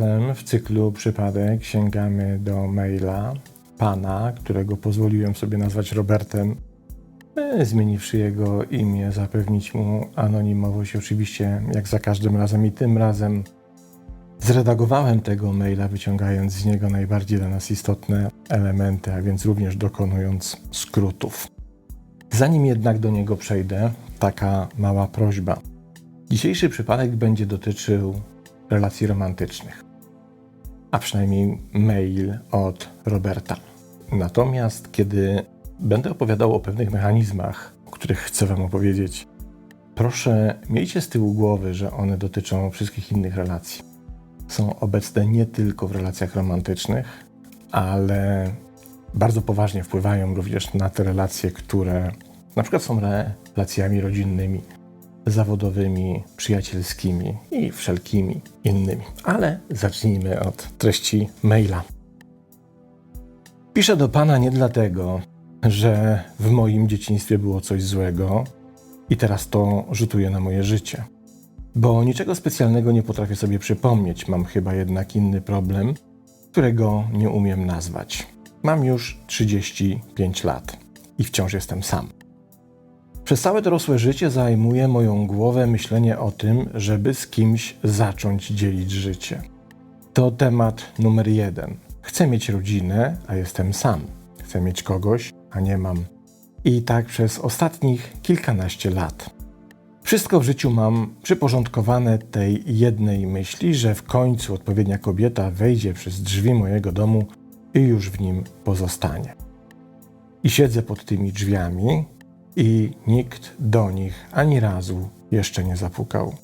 razem w cyklu Przypadek sięgamy do maila pana, którego pozwoliłem sobie nazwać Robertem, e, zmieniwszy jego imię, zapewnić mu anonimowość, oczywiście jak za każdym razem i tym razem zredagowałem tego maila, wyciągając z niego najbardziej dla nas istotne elementy, a więc również dokonując skrótów. Zanim jednak do niego przejdę, taka mała prośba. Dzisiejszy przypadek będzie dotyczył relacji romantycznych, a przynajmniej mail od Roberta. Natomiast kiedy będę opowiadał o pewnych mechanizmach, o których chcę Wam opowiedzieć, proszę miejcie z tyłu głowy, że one dotyczą wszystkich innych relacji. Są obecne nie tylko w relacjach romantycznych, ale bardzo poważnie wpływają również na te relacje, które na przykład są relacjami rodzinnymi, zawodowymi, przyjacielskimi i wszelkimi innymi. Ale zacznijmy od treści maila. Piszę do pana nie dlatego, że w moim dzieciństwie było coś złego i teraz to rzutuje na moje życie. Bo niczego specjalnego nie potrafię sobie przypomnieć. Mam chyba jednak inny problem, którego nie umiem nazwać. Mam już 35 lat i wciąż jestem sam. Przez całe dorosłe życie zajmuje moją głowę myślenie o tym, żeby z kimś zacząć dzielić życie. To temat numer jeden. Chcę mieć rodzinę, a jestem sam. Chcę mieć kogoś, a nie mam. I tak przez ostatnich kilkanaście lat. Wszystko w życiu mam przyporządkowane tej jednej myśli, że w końcu odpowiednia kobieta wejdzie przez drzwi mojego domu i już w nim pozostanie. I siedzę pod tymi drzwiami i nikt do nich ani razu jeszcze nie zapukał.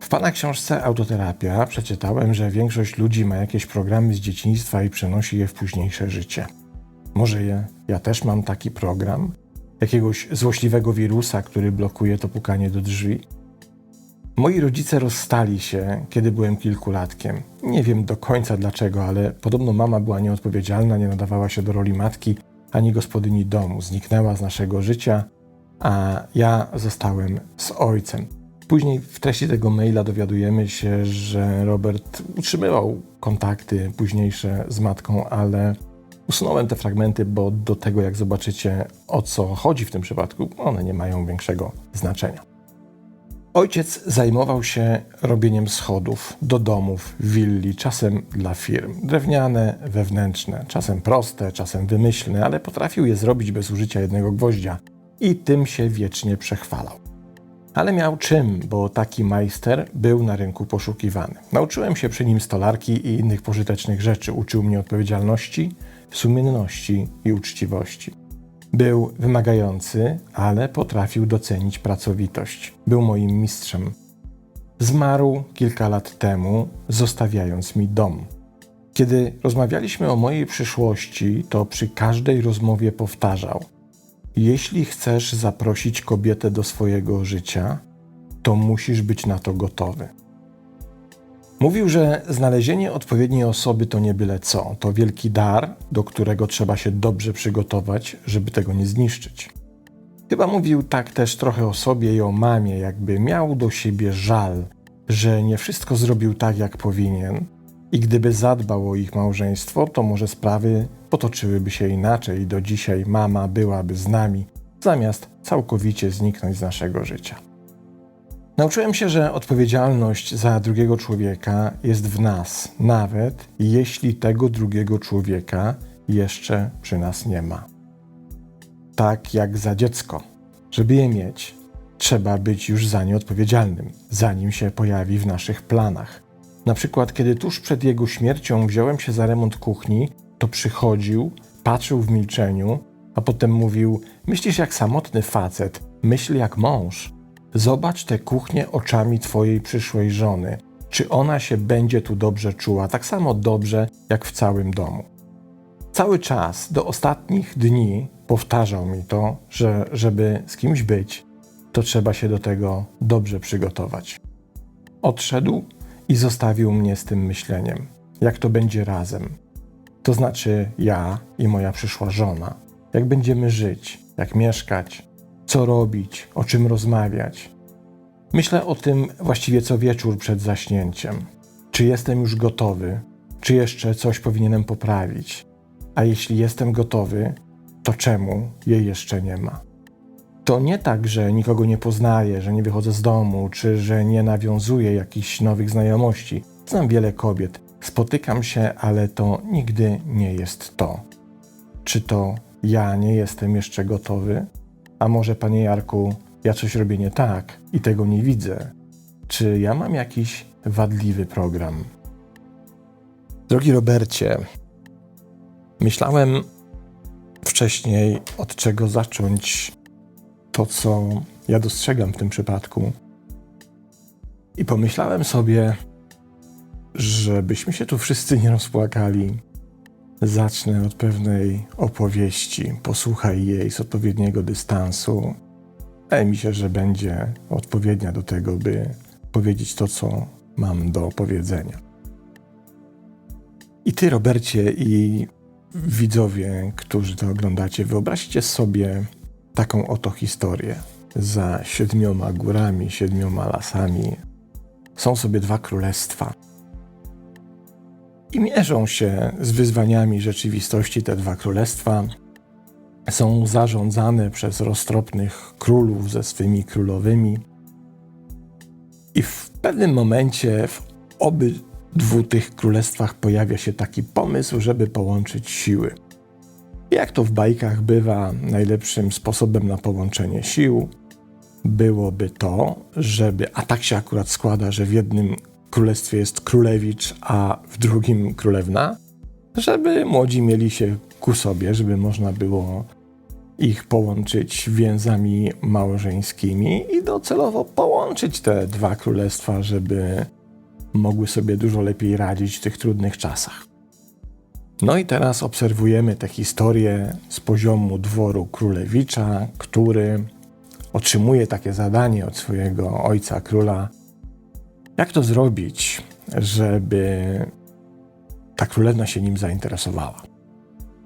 W pana książce Autoterapia przeczytałem, że większość ludzi ma jakieś programy z dzieciństwa i przenosi je w późniejsze życie. Może je, ja też mam taki program? Jakiegoś złośliwego wirusa, który blokuje to pukanie do drzwi? Moi rodzice rozstali się, kiedy byłem kilkulatkiem. Nie wiem do końca dlaczego, ale podobno mama była nieodpowiedzialna, nie nadawała się do roli matki ani gospodyni domu. Zniknęła z naszego życia, a ja zostałem z ojcem. Później w treści tego maila dowiadujemy się, że Robert utrzymywał kontakty późniejsze z matką, ale usunąłem te fragmenty, bo do tego, jak zobaczycie, o co chodzi w tym przypadku, one nie mają większego znaczenia. Ojciec zajmował się robieniem schodów do domów, willi, czasem dla firm. Drewniane, wewnętrzne, czasem proste, czasem wymyślne, ale potrafił je zrobić bez użycia jednego gwoździa i tym się wiecznie przechwalał. Ale miał czym, bo taki majster był na rynku poszukiwany. Nauczyłem się przy nim stolarki i innych pożytecznych rzeczy. Uczył mnie odpowiedzialności, sumienności i uczciwości. Był wymagający, ale potrafił docenić pracowitość. Był moim mistrzem. Zmarł kilka lat temu, zostawiając mi dom. Kiedy rozmawialiśmy o mojej przyszłości, to przy każdej rozmowie powtarzał: Jeśli chcesz zaprosić kobietę do swojego życia, to musisz być na to gotowy. Mówił, że znalezienie odpowiedniej osoby to nie byle co, to wielki dar, do którego trzeba się dobrze przygotować, żeby tego nie zniszczyć. Chyba mówił tak też trochę o sobie i o mamie, jakby miał do siebie żal, że nie wszystko zrobił tak, jak powinien, i gdyby zadbał o ich małżeństwo, to może sprawy potoczyłyby się inaczej i do dzisiaj mama byłaby z nami, zamiast całkowicie zniknąć z naszego życia. Nauczyłem się, że odpowiedzialność za drugiego człowieka jest w nas, nawet jeśli tego drugiego człowieka jeszcze przy nas nie ma. Tak jak za dziecko. Żeby je mieć, trzeba być już za nie odpowiedzialnym, zanim się pojawi w naszych planach. Na przykład, kiedy tuż przed jego śmiercią wziąłem się za remont kuchni, to przychodził, patrzył w milczeniu, a potem mówił: Myślisz jak samotny facet, myśl jak mąż. Zobacz tę kuchnię oczami twojej przyszłej żony. Czy ona się będzie tu dobrze czuła, tak samo dobrze jak w całym domu? Cały czas, do ostatnich dni, powtarzał mi to, że żeby z kimś być, to trzeba się do tego dobrze przygotować. Odszedł i zostawił mnie z tym myśleniem, jak to będzie razem. To znaczy ja i moja przyszła żona, jak będziemy żyć, jak mieszkać, co robić, o czym rozmawiać. Myślę o tym właściwie co wieczór przed zaśnięciem. czy jestem już gotowy, czy jeszcze coś powinienem poprawić. A jeśli jestem gotowy, to czemu jej jeszcze nie ma? To nie tak, że nikogo nie poznaję, że nie wychodzę z domu, czy że nie nawiązuję jakichś nowych znajomości. Znam wiele kobiet, spotykam się, ale to nigdy nie jest to. Czy to ja nie jestem jeszcze gotowy? A może, panie Jarku, ja coś robię nie tak i tego nie widzę? Czy ja mam jakiś wadliwy program? Drogi Robercie, myślałem wcześniej, od czego zacząć to, co ja dostrzegam w tym przypadku. I pomyślałem sobie, żebyśmy się tu wszyscy nie rozpłakali. Zacznę od pewnej opowieści, posłuchaj jej z odpowiedniego dystansu. Wydaje mi się, że będzie odpowiednia do tego, by powiedzieć to, co mam do powiedzenia. I ty, Robercie, i widzowie, którzy to oglądacie, wyobraźcie sobie taką oto historię. Za siedmioma górami, siedmioma lasami są sobie dwa królestwa. I mierzą się z wyzwaniami rzeczywistości te dwa królestwa. Są zarządzane przez roztropnych królów ze swymi królowymi. I w pewnym momencie w obydwu tych królestwach pojawia się taki pomysł, żeby połączyć siły. Jak to w bajkach bywa, najlepszym sposobem na połączenie sił byłoby to, żeby, a tak się akurat składa, że w jednym królestwie jest królewicz, a w drugim królewna, żeby młodzi mieli się ku sobie, żeby można było ich połączyć więzami małżeńskimi i docelowo połączyć te dwa królestwa, żeby mogły sobie dużo lepiej radzić w tych trudnych czasach. No i teraz obserwujemy tę historię z poziomu dworu królewicza, który otrzymuje takie zadanie od swojego ojca króla. Jak to zrobić, żeby ta królewna się nim zainteresowała?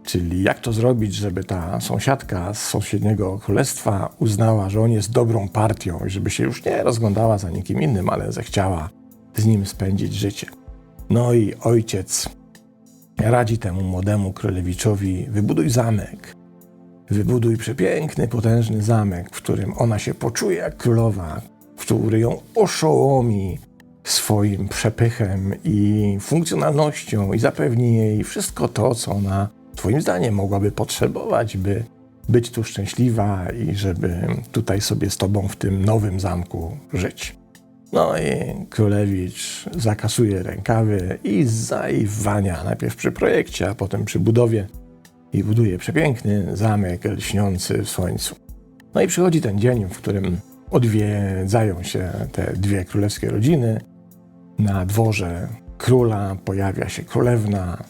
Czyli jak to zrobić, żeby ta sąsiadka z sąsiedniego królestwa uznała, że on jest dobrą partią i żeby się już nie rozglądała za nikim innym, ale zechciała z nim spędzić życie. No i ojciec radzi temu młodemu królewiczowi: wybuduj zamek. Wybuduj przepiękny, potężny zamek, w którym ona się poczuje jak królowa, który ją oszołomi swoim przepychem i funkcjonalnością i zapewni jej wszystko to, co ona Twoim zdaniem mogłaby potrzebować, by być tu szczęśliwa i żeby tutaj sobie z Tobą w tym nowym zamku żyć. No i Królewicz zakasuje rękawy i zaiwania najpierw przy projekcie, a potem przy budowie i buduje przepiękny zamek lśniący w słońcu. No i przychodzi ten dzień, w którym odwiedzają się te dwie królewskie rodziny. Na dworze króla pojawia się królewna,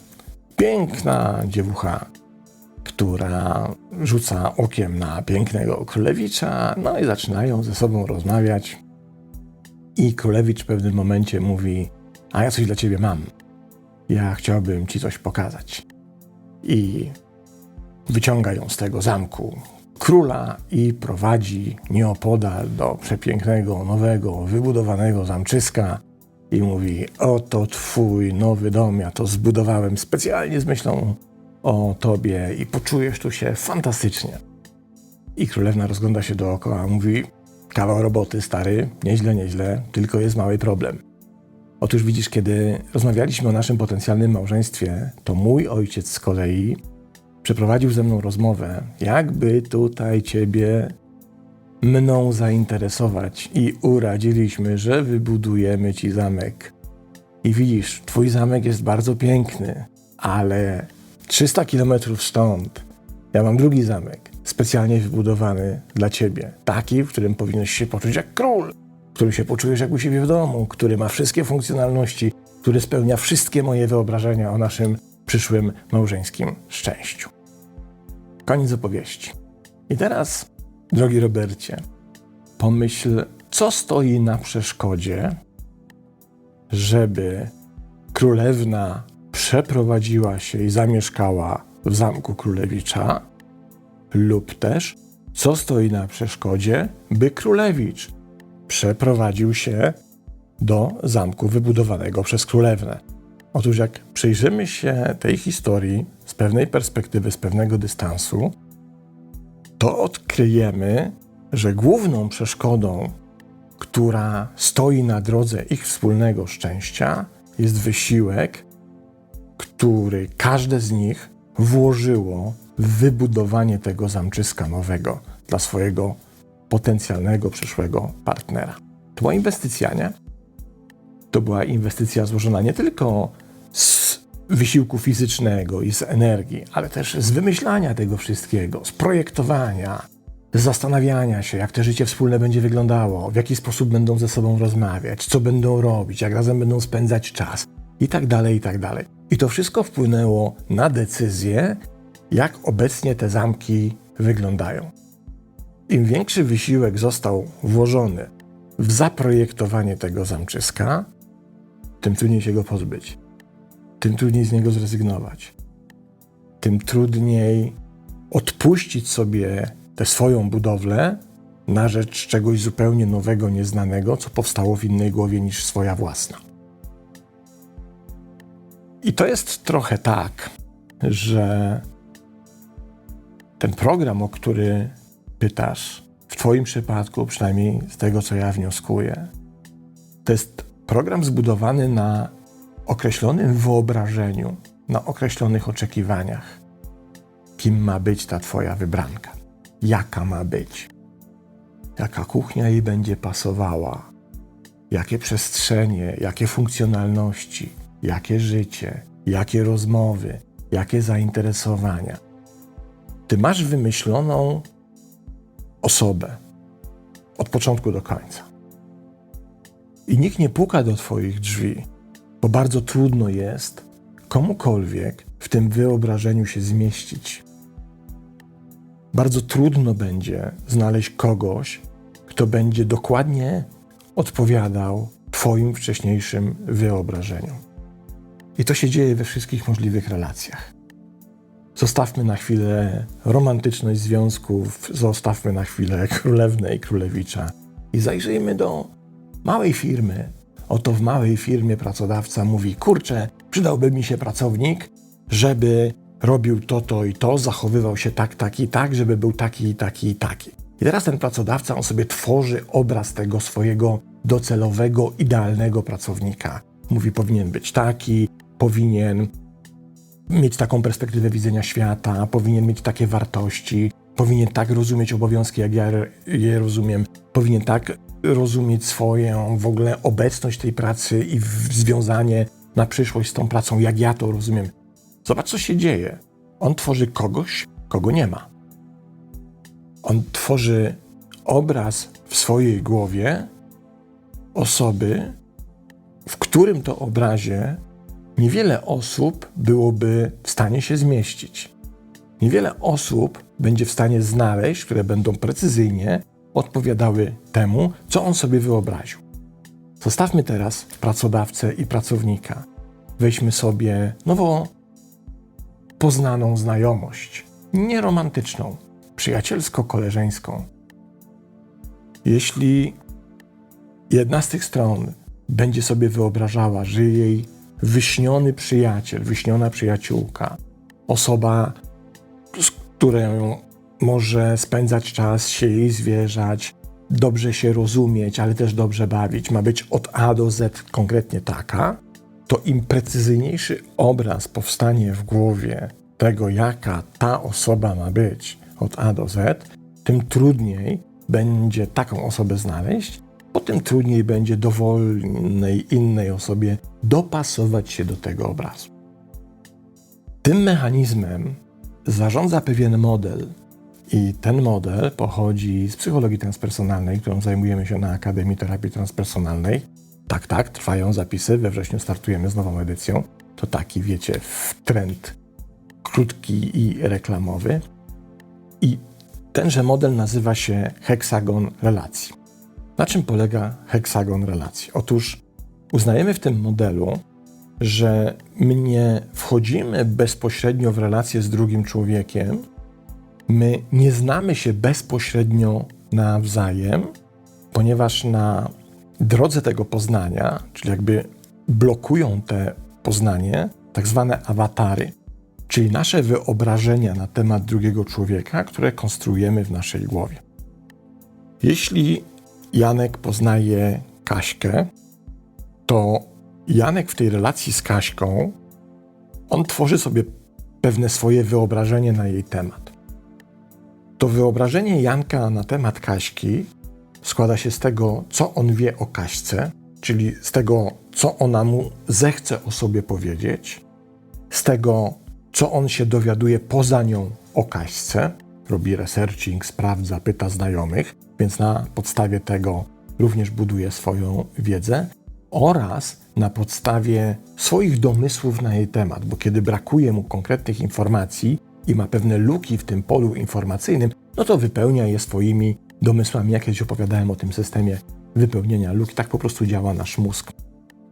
piękna dziewucha, która rzuca okiem na pięknego królewicza, no i zaczynają ze sobą rozmawiać. I królewicz w pewnym momencie mówi: A ja coś dla ciebie mam. Ja chciałbym ci coś pokazać. I wyciąga ją z tego zamku króla i prowadzi nieopodal do przepięknego, nowego, wybudowanego zamczyska i mówi: Oto twój nowy dom, ja to zbudowałem specjalnie z myślą o tobie i poczujesz tu się fantastycznie. I królewna rozgląda się dookoła, mówi: Kawał roboty, stary, nieźle, nieźle, tylko jest mały problem. Otóż widzisz, kiedy rozmawialiśmy o naszym potencjalnym małżeństwie, to mój ojciec z kolei przeprowadził ze mną rozmowę, jakby tutaj ciebie mną zainteresować i uradziliśmy, że wybudujemy ci zamek. I widzisz, twój zamek jest bardzo piękny, ale 300 kilometrów stąd ja mam drugi zamek, specjalnie wybudowany dla ciebie. Taki, w którym powinieneś się poczuć jak król, w którym się poczujesz jak u siebie w domu, który ma wszystkie funkcjonalności, który spełnia wszystkie moje wyobrażenia o naszym przyszłym małżeńskim szczęściu. Koniec opowieści. I teraz Drogi Robercie, pomyśl, co stoi na przeszkodzie, żeby królewna przeprowadziła się i zamieszkała w zamku królewicza, lub też co stoi na przeszkodzie, by królewicz przeprowadził się do zamku wybudowanego przez królewnę. Otóż, jak przyjrzymy się tej historii z pewnej perspektywy, z pewnego dystansu, to odkryjemy, że główną przeszkodą, która stoi na drodze ich wspólnego szczęścia, jest wysiłek, który każde z nich włożyło w wybudowanie tego zamczyska nowego dla swojego potencjalnego przyszłego partnera. To była inwestycja, nie? To była inwestycja złożona nie tylko z wysiłku fizycznego i z energii, ale też z wymyślania tego wszystkiego, z projektowania, z zastanawiania się, jak to życie wspólne będzie wyglądało, w jaki sposób będą ze sobą rozmawiać, co będą robić, jak razem będą spędzać czas i tak dalej, i tak dalej. I to wszystko wpłynęło na decyzję, jak obecnie te zamki wyglądają. Im większy wysiłek został włożony w zaprojektowanie tego zamczyska, tym trudniej się go pozbyć, tym trudniej z niego zrezygnować, tym trudniej odpuścić sobie tę swoją budowlę na rzecz czegoś zupełnie nowego, nieznanego, co powstało w innej głowie niż swoja własna. I to jest trochę tak, że ten program, o który pytasz, w Twoim przypadku, przynajmniej z tego, co ja wnioskuję, to jest program zbudowany na określonym wyobrażeniu, na określonych oczekiwaniach, kim ma być ta Twoja wybranka, jaka ma być, jaka kuchnia jej będzie pasowała, jakie przestrzenie, jakie funkcjonalności, jakie życie, jakie rozmowy, jakie zainteresowania. Ty masz wymyśloną osobę od początku do końca. I nikt nie puka do Twoich drzwi, bo bardzo trudno jest komukolwiek w tym wyobrażeniu się zmieścić. Bardzo trudno będzie znaleźć kogoś, kto będzie dokładnie odpowiadał Twoim wcześniejszym wyobrażeniom. I to się dzieje we wszystkich możliwych relacjach. Zostawmy na chwilę romantyczność związków, zostawmy na chwilę królewnę i królewicza i zajrzyjmy do małej firmy. Oto w małej firmie pracodawca mówi: Kurczę, przydałby mi się pracownik, żeby robił to, to i to, zachowywał się tak, tak i tak, żeby był taki i taki i taki. I teraz ten pracodawca, on sobie tworzy obraz tego swojego docelowego, idealnego pracownika. Mówi, powinien być taki, powinien mieć taką perspektywę widzenia świata, powinien mieć takie wartości, powinien tak rozumieć obowiązki, jak ja je rozumiem, powinien tak rozumieć swoją w ogóle obecność tej pracy i związanie na przyszłość z tą pracą, jak ja to rozumiem. Zobacz, co się dzieje. On tworzy kogoś, kogo nie ma. On tworzy obraz w swojej głowie osoby, w którym to obrazie niewiele osób byłoby w stanie się zmieścić. Niewiele osób będzie w stanie znaleźć, które będą precyzyjnie odpowiadały temu, co on sobie wyobraził. Zostawmy teraz pracodawcę i pracownika. Weźmy sobie nowo poznaną znajomość, nieromantyczną, przyjacielsko-koleżeńską. Jeśli jedna z tych stron będzie sobie wyobrażała, że jej wyśniony przyjaciel, wyśniona przyjaciółka, osoba, z którą może spędzać czas, się jej zwierzać, dobrze się rozumieć, ale też dobrze bawić, ma być od A do Z konkretnie taka, to im precyzyjniejszy obraz powstanie w głowie tego, jaka ta osoba ma być od A do Z, tym trudniej będzie taką osobę znaleźć, po tym trudniej będzie dowolnej innej osobie dopasować się do tego obrazu. Tym mechanizmem zarządza pewien model, i ten model pochodzi z psychologii transpersonalnej, którą zajmujemy się na Akademii Terapii Transpersonalnej. Tak, tak, trwają zapisy, we wrześniu startujemy z nową edycją. To taki, wiecie, trend krótki i reklamowy. I tenże model nazywa się heksagon relacji. Na czym polega heksagon relacji? Otóż uznajemy w tym modelu, że my nie wchodzimy bezpośrednio w relację z drugim człowiekiem, my nie znamy się bezpośrednio nawzajem, ponieważ na drodze tego poznania, czyli jakby blokują te poznanie, tak zwane awatary, czyli nasze wyobrażenia na temat drugiego człowieka, które konstruujemy w naszej głowie. Jeśli Janek poznaje Kaśkę, to Janek w tej relacji z Kaśką, on tworzy sobie pewne swoje wyobrażenie na jej temat. To wyobrażenie Janka na temat Kaśki składa się z tego, co on wie o Kaśce, czyli z tego, co ona mu zechce o sobie powiedzieć, z tego, co on się dowiaduje poza nią o Kaśce, robi researching, sprawdza, pyta znajomych, więc na podstawie tego również buduje swoją wiedzę oraz na podstawie swoich domysłów na jej temat, bo kiedy brakuje mu konkretnych informacji i ma pewne luki w tym polu informacyjnym, no to wypełnia je swoimi domysłami. Jak kiedyś opowiadałem o tym systemie wypełnienia luk, tak po prostu działa nasz mózg.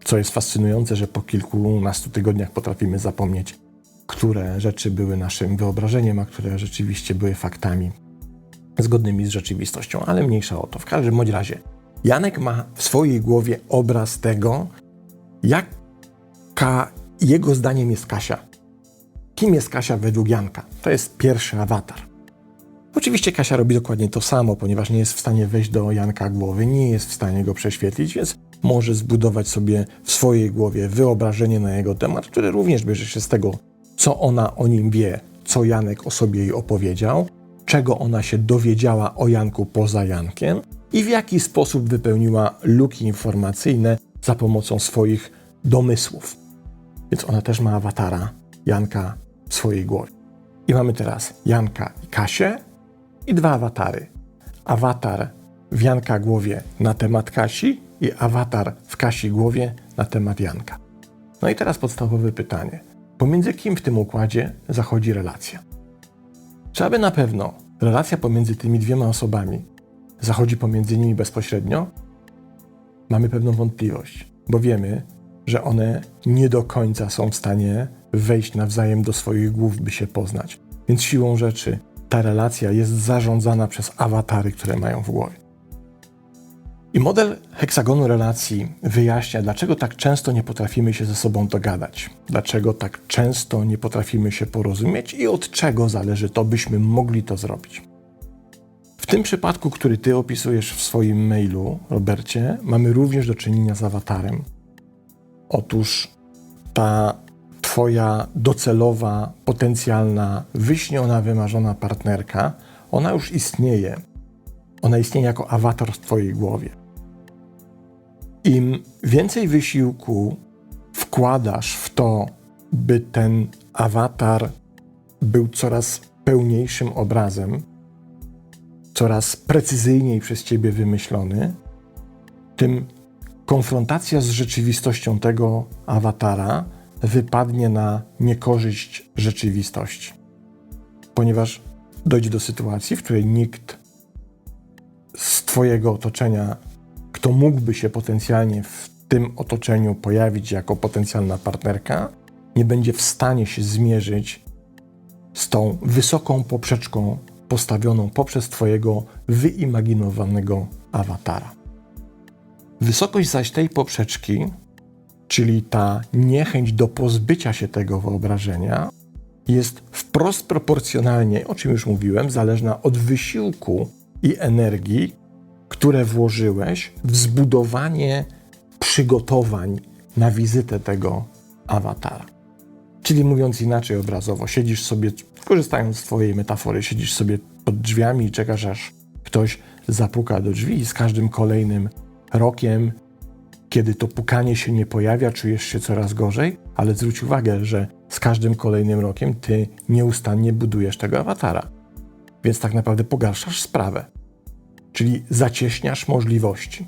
Co jest fascynujące, że po kilkunastu tygodniach potrafimy zapomnieć, które rzeczy były naszym wyobrażeniem, a które rzeczywiście były faktami zgodnymi z rzeczywistością, ale mniejsza o to. W każdym bądź razie, Janek ma w swojej głowie obraz tego, jaka jego zdaniem jest Kasia. Kim jest Kasia według Janka? To jest pierwszy awatar. Oczywiście Kasia robi dokładnie to samo, ponieważ nie jest w stanie wejść do Janka głowy, nie jest w stanie go prześwietlić, więc może zbudować sobie w swojej głowie wyobrażenie na jego temat, które również bierze się z tego, co ona o nim wie, co Janek o sobie jej opowiedział, czego ona się dowiedziała o Janku poza Jankiem i w jaki sposób wypełniła luki informacyjne za pomocą swoich domysłów. Więc ona też ma awatara Janka w swojej głowie. I mamy teraz Janka i Kasię i dwa awatary. Awatar w Janka głowie na temat Kasi i awatar w Kasi głowie na temat Janka. No i teraz podstawowe pytanie. Pomiędzy kim w tym układzie zachodzi relacja? Czy aby na pewno relacja pomiędzy tymi dwiema osobami zachodzi pomiędzy nimi bezpośrednio? Mamy pewną wątpliwość, bo wiemy, że one nie do końca są w stanie wejść nawzajem do swoich głów, by się poznać. Więc siłą rzeczy ta relacja jest zarządzana przez awatary, które mają w głowie. I model heksagonu relacji wyjaśnia, dlaczego tak często nie potrafimy się ze sobą dogadać, dlaczego tak często nie potrafimy się porozumieć i od czego zależy to, byśmy mogli to zrobić. W tym przypadku, który ty opisujesz w swoim mailu, Robercie, mamy również do czynienia z awatarem. Otóż ta Twoja docelowa, potencjalna, wyśniona, wymarzona partnerka, ona już istnieje. Ona istnieje jako awatar w Twojej głowie. Im więcej wysiłku wkładasz w to, by ten awatar był coraz pełniejszym obrazem, coraz precyzyjniej przez Ciebie wymyślony, tym konfrontacja z rzeczywistością tego awatara wypadnie na niekorzyść rzeczywistości. Ponieważ dojdzie do sytuacji, w której nikt z Twojego otoczenia, kto mógłby się potencjalnie w tym otoczeniu pojawić jako potencjalna partnerka, nie będzie w stanie się zmierzyć z tą wysoką poprzeczką postawioną poprzez Twojego wyimaginowanego awatara. Wysokość zaś tej poprzeczki czyli ta niechęć do pozbycia się tego wyobrażenia, jest wprost proporcjonalnie, o czym już mówiłem, zależna od wysiłku i energii, które włożyłeś w zbudowanie przygotowań na wizytę tego awatara. Czyli mówiąc inaczej obrazowo, siedzisz sobie, korzystając z Twojej metafory, siedzisz sobie pod drzwiami i czekasz, aż ktoś zapuka do drzwi, i z każdym kolejnym rokiem kiedy to pukanie się nie pojawia, czujesz się coraz gorzej, ale zwróć uwagę, że z każdym kolejnym rokiem ty nieustannie budujesz tego awatara. Więc tak naprawdę pogarszasz sprawę. Czyli zacieśniasz możliwości.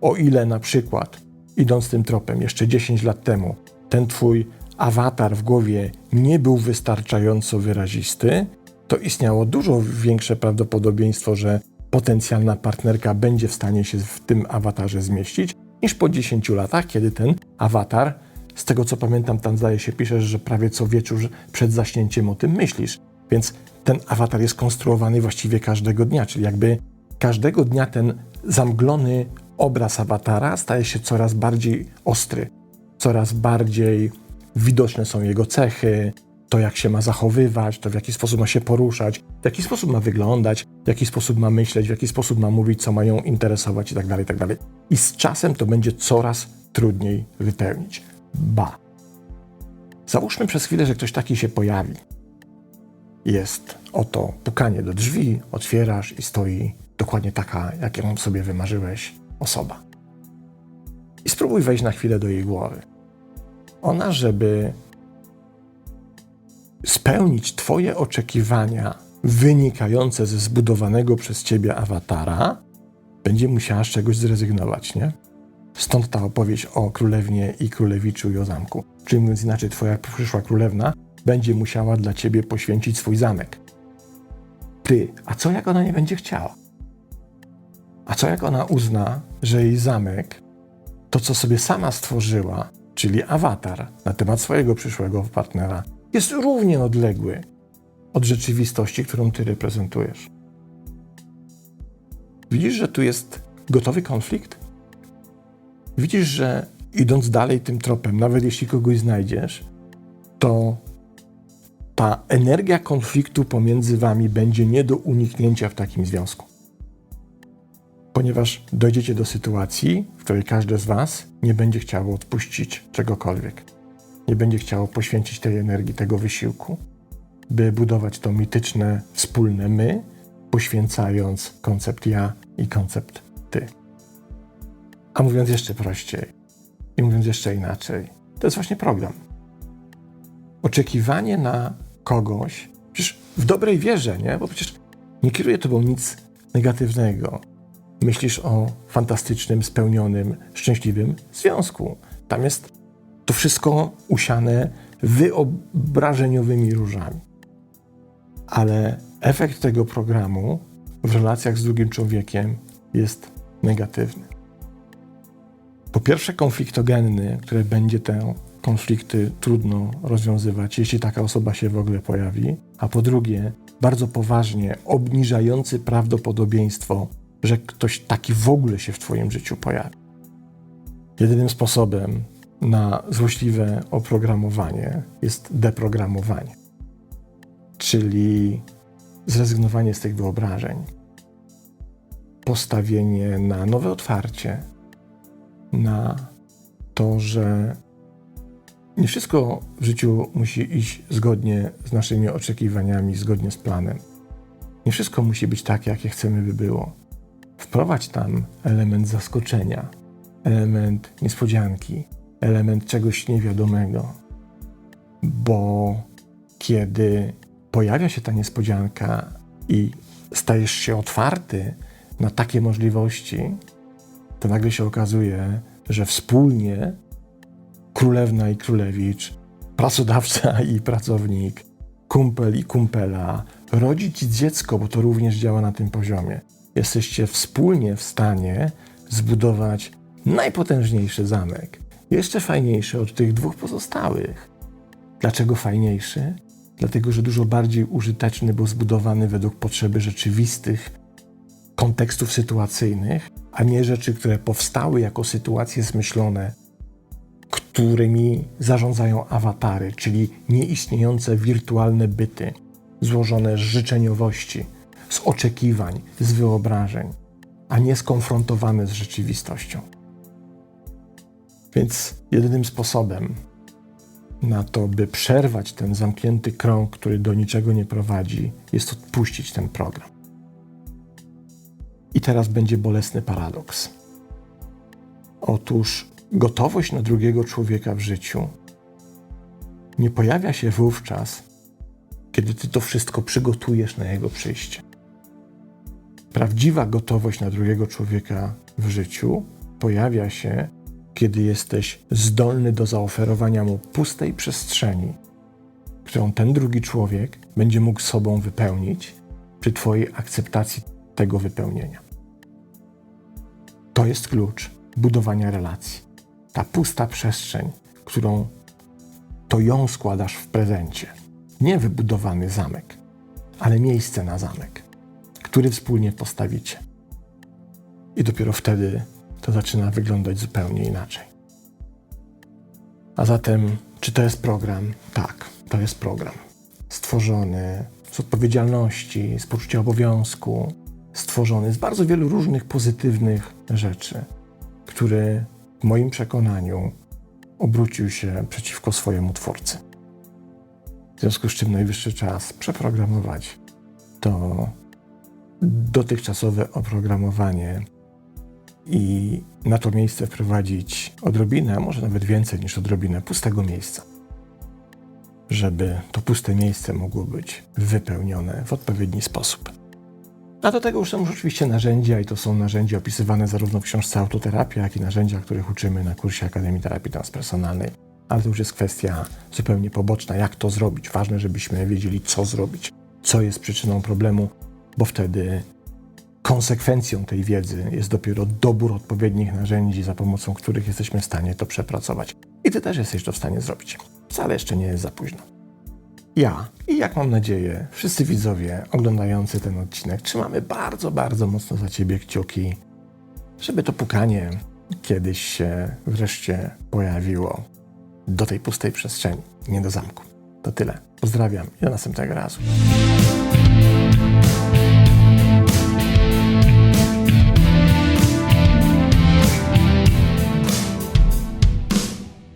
O ile na przykład, idąc tym tropem, jeszcze 10 lat temu, ten twój awatar w głowie nie był wystarczająco wyrazisty, to istniało dużo większe prawdopodobieństwo, że potencjalna partnerka będzie w stanie się w tym awatarze zmieścić, niż po 10 latach, kiedy ten awatar, z tego co pamiętam, tam zdaje się piszesz, że prawie co wieczór przed zaśnięciem o tym myślisz. Więc ten awatar jest konstruowany właściwie każdego dnia, czyli jakby każdego dnia ten zamglony obraz awatara staje się coraz bardziej ostry, coraz bardziej widoczne są jego cechy, to jak się ma zachowywać, to w jaki sposób ma się poruszać, w jaki sposób ma wyglądać, w jaki sposób ma myśleć, w jaki sposób ma mówić, co mają interesować itd., itd. I z czasem to będzie coraz trudniej wypełnić. Ba. Załóżmy przez chwilę, że ktoś taki się pojawi. Jest oto pukanie do drzwi, otwierasz i stoi dokładnie taka, jaką sobie wymarzyłeś osoba. I spróbuj wejść na chwilę do jej głowy. Ona, żeby spełnić Twoje oczekiwania wynikające ze zbudowanego przez Ciebie awatara, będzie musiała z czegoś zrezygnować, nie? Stąd ta opowieść o królewnie i królewiczu i o zamku. Czyli mówiąc inaczej, Twoja przyszła królewna będzie musiała dla Ciebie poświęcić swój zamek. Ty, a co jak ona nie będzie chciała? A co jak ona uzna, że jej zamek, to co sobie sama stworzyła, czyli awatar na temat swojego przyszłego partnera, jest równie odległy od rzeczywistości, którą ty reprezentujesz. Widzisz, że tu jest gotowy konflikt? Widzisz, że idąc dalej tym tropem, nawet jeśli kogoś znajdziesz, to ta energia konfliktu pomiędzy wami będzie nie do uniknięcia w takim związku. Ponieważ dojdziecie do sytuacji, w której każde z was nie będzie chciało odpuścić czegokolwiek nie będzie chciało poświęcić tej energii, tego wysiłku, by budować to mityczne, wspólne my, poświęcając koncept ja i koncept ty. A mówiąc jeszcze prościej i mówiąc jeszcze inaczej, to jest właśnie program. Oczekiwanie na kogoś, przecież w dobrej wierze, nie? Bo przecież nie kieruje tobą nic negatywnego. Myślisz o fantastycznym, spełnionym, szczęśliwym związku. Tam jest to wszystko usiane wyobrażeniowymi różami. Ale efekt tego programu w relacjach z drugim człowiekiem jest negatywny. Po pierwsze, konfliktogenny, który będzie te konflikty trudno rozwiązywać, jeśli taka osoba się w ogóle pojawi. A po drugie, bardzo poważnie obniżający prawdopodobieństwo, że ktoś taki w ogóle się w Twoim życiu pojawi. Jedynym sposobem na złośliwe oprogramowanie jest deprogramowanie, czyli zrezygnowanie z tych wyobrażeń, postawienie na nowe otwarcie, na to, że nie wszystko w życiu musi iść zgodnie z naszymi oczekiwaniami, zgodnie z planem. Nie wszystko musi być tak, jakie chcemy, by było. Wprowadź tam element zaskoczenia, element niespodzianki, element czegoś niewiadomego, bo kiedy pojawia się ta niespodzianka i stajesz się otwarty na takie możliwości, to nagle się okazuje, że wspólnie królewna i królewicz, pracodawca i pracownik, kumpel i kumpela, rodzi ci dziecko, bo to również działa na tym poziomie. Jesteście wspólnie w stanie zbudować najpotężniejszy zamek, jeszcze fajniejszy od tych dwóch pozostałych. Dlaczego fajniejszy? Dlatego, że dużo bardziej użyteczny, bo zbudowany według potrzeby rzeczywistych kontekstów sytuacyjnych, a nie rzeczy, które powstały jako sytuacje zmyślone, którymi zarządzają awatary, czyli nieistniejące wirtualne byty, złożone z życzeniowości, z oczekiwań, z wyobrażeń, a nie skonfrontowane z rzeczywistością. Więc jedynym sposobem na to, by przerwać ten zamknięty krąg, który do niczego nie prowadzi, jest odpuścić ten program. I teraz będzie bolesny paradoks. Otóż gotowość na drugiego człowieka w życiu nie pojawia się wówczas, kiedy ty to wszystko przygotujesz na jego przyjście. Prawdziwa gotowość na drugiego człowieka w życiu pojawia się, kiedy jesteś zdolny do zaoferowania mu pustej przestrzeni, którą ten drugi człowiek będzie mógł sobą wypełnić przy Twojej akceptacji tego wypełnienia. To jest klucz budowania relacji. Ta pusta przestrzeń, którą to ją składasz w prezencie. Nie wybudowany zamek, ale miejsce na zamek, który wspólnie postawicie. I dopiero wtedy to zaczyna wyglądać zupełnie inaczej. A zatem, czy to jest program? Tak, to jest program. Stworzony z odpowiedzialności, z poczucia obowiązku, stworzony z bardzo wielu różnych pozytywnych rzeczy, który w moim przekonaniu obrócił się przeciwko swojemu twórcy. W związku z czym najwyższy czas przeprogramować to dotychczasowe oprogramowanie i na to miejsce wprowadzić odrobinę, może nawet więcej niż odrobinę pustego miejsca, żeby to puste miejsce mogło być wypełnione w odpowiedni sposób. A do tego już są już oczywiście narzędzia i to są narzędzia opisywane zarówno w książce Autoterapia, jak i narzędzia, których uczymy na kursie Akademii Terapii Transpersonalnej. Ale to już jest kwestia zupełnie poboczna, jak to zrobić. Ważne, żebyśmy wiedzieli, co zrobić, co jest przyczyną problemu, bo wtedy konsekwencją tej wiedzy jest dopiero dobór odpowiednich narzędzi, za pomocą których jesteśmy w stanie to przepracować. I ty też jesteś to w stanie zrobić. Wcale jeszcze nie jest za późno. Ja i jak mam nadzieję, wszyscy widzowie oglądający ten odcinek trzymamy bardzo, bardzo mocno za ciebie kciuki, żeby to pukanie kiedyś się wreszcie pojawiło do tej pustej przestrzeni, nie do zamku. To tyle. Pozdrawiam i do następnego razu.